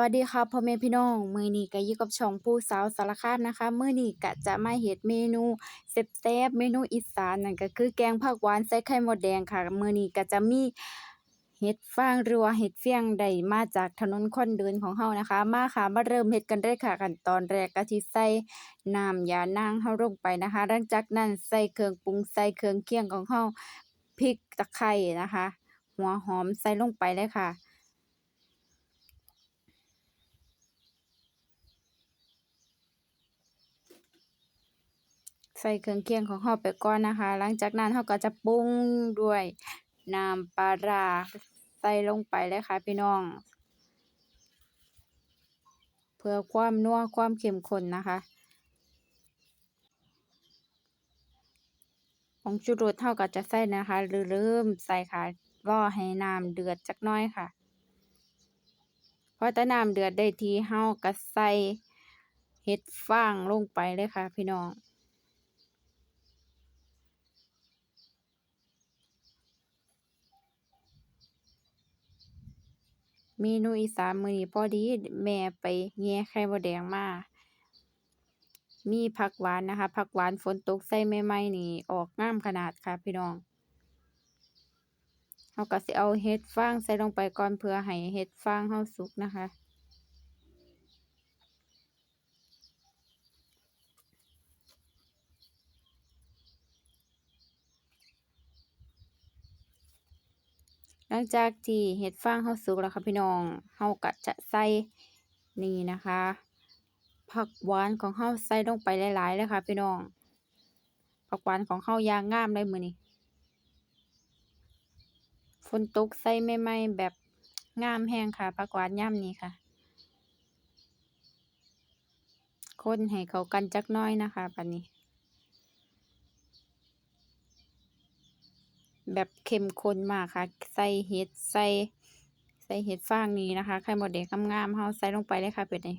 วัสดีค่ะพ่อแม่พี่น้องมื้อนี้ก็อยู่กับช่องปู่สาวสารคามนะคะมื้อนี้ก็จะมาเฮ็ดเมนูแซ่บๆเมนูอีสานนั่นก็คือแกงผักหวานใส่ไข่มดแดงค่ะมื้อนี้ก็จะมีเห็ดฟางรือว่าเห็ดเฟียงได้มาจากถนนคนเดินของเฮานะคะ มาค่ะมาเริ่มเฮ็ดกันเลยค่ะขั้นตอนแรกก็สิใส่น้ำยานางเฮาลงไปนะคะ หลังจากนั้นใส่เครื่องปรุงใส่เครื่องเคียงของเฮาพริกตะไคร้นะคะ หัวหอมใส่ลงไปเลยค่ะ ใส่เครื่องเคียงของเฮาไปก่อนนะคะ หลังจากนั้นเฮาก็จะปรุงด้วยน้ำปลาร้าใส่ลงไปเลยค่ะพี่น้อง เพื่อความนัวความเข้มข้นนะคะผงชูรสเฮาก็จะใส่นะคะหรือลืมใส่ค่ะรอให้น้ำเดือดจักน่อยค่ะพอต่น้ำเดือดได้ที่เฮาก็ใส่เห็ดฟางลงไปเลยค่ะ พี่น้อง เมนูอีสานมื้อนี้พอดีแม่ไปแย่ไข่มดแดงมา มีผักหวานนะคะ ผักหวานฝนตกใส่ใหม่ๆนี่ออกงามขนาดค่ะพี่น้องเฮาก็สิเอาเห็ดฟางใส่ลงไปก่อนเพื่อให้เห็ดฟางเฮาสุกนะคะ หลังจากที่เห็ดฟางเฮาสุกแล้วค่ะพี่น้องเฮาก็จะใส่นี่นะคะ ผักหวานของเฮาใส่ลงไปหลายๆเลยค่ะพี่น้อง ผักหวานของเฮายางงามเลยมื้อนี้ฝนตกใส่ใหม่ๆแบบงามแรงค่ะผักหวานยามนี้ค่ะ คนให้เขากันจักน่อยนะคะบัดนี้ แบบเข้มข้นมากค่ะ ใส่เห็ดใส่ใส่เห็ดฟางนี่นะคะไข่มดแดงงามๆเฮาใส่ลงไปเลยค่ะเป็นี่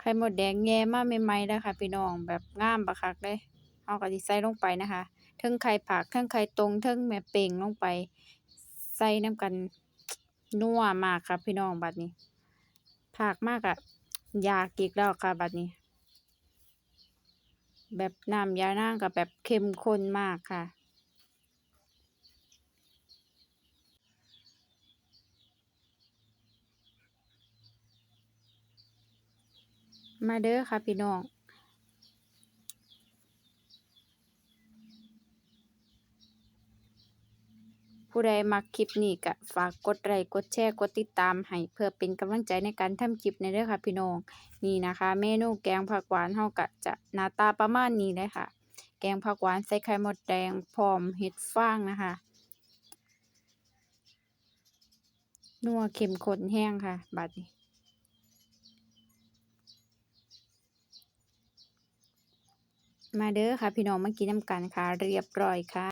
ไข่มดแดงแย่มาใหม่ๆเลยค่ะพี่น้องแบบงามบักคักเลยเฮาก็สิใส่ลงไปนะคะเทิงไข่ผักเทิงไข่ตรงเทิงแม่เป่งลงไป ใส่น้ำกันนัวมากค่ะพี่น้องบัดนี้พากมากอะอยากอีกแล้วค่ะบัดนี้ แบบน้ำยานางกับแบบเข้มข้นมากค่ะ มาเด้อค่ะพี่น้อง ผู้ใดมักคลิปนี้ก็ฝากกดไลค์กดแชร์กดติดตามให้เพื่อเป็นกำลังใจในการทำคลิปในเด้อค่ะพี่น้องนี่นะคะ เมนูแกงผักหวานเฮาก็จะหน้าตาประมาณนี้เลยค่ะ แกงผักหวานใส่ไข่มดแดงพร้อมเห็ดฟางนะคะนัวเข้มข้นแห้งค่ะ บัดนี้มาเด้อค่ะ พี่น้องมากินน้ำกันค่ะ เรียบร้อยค่ะ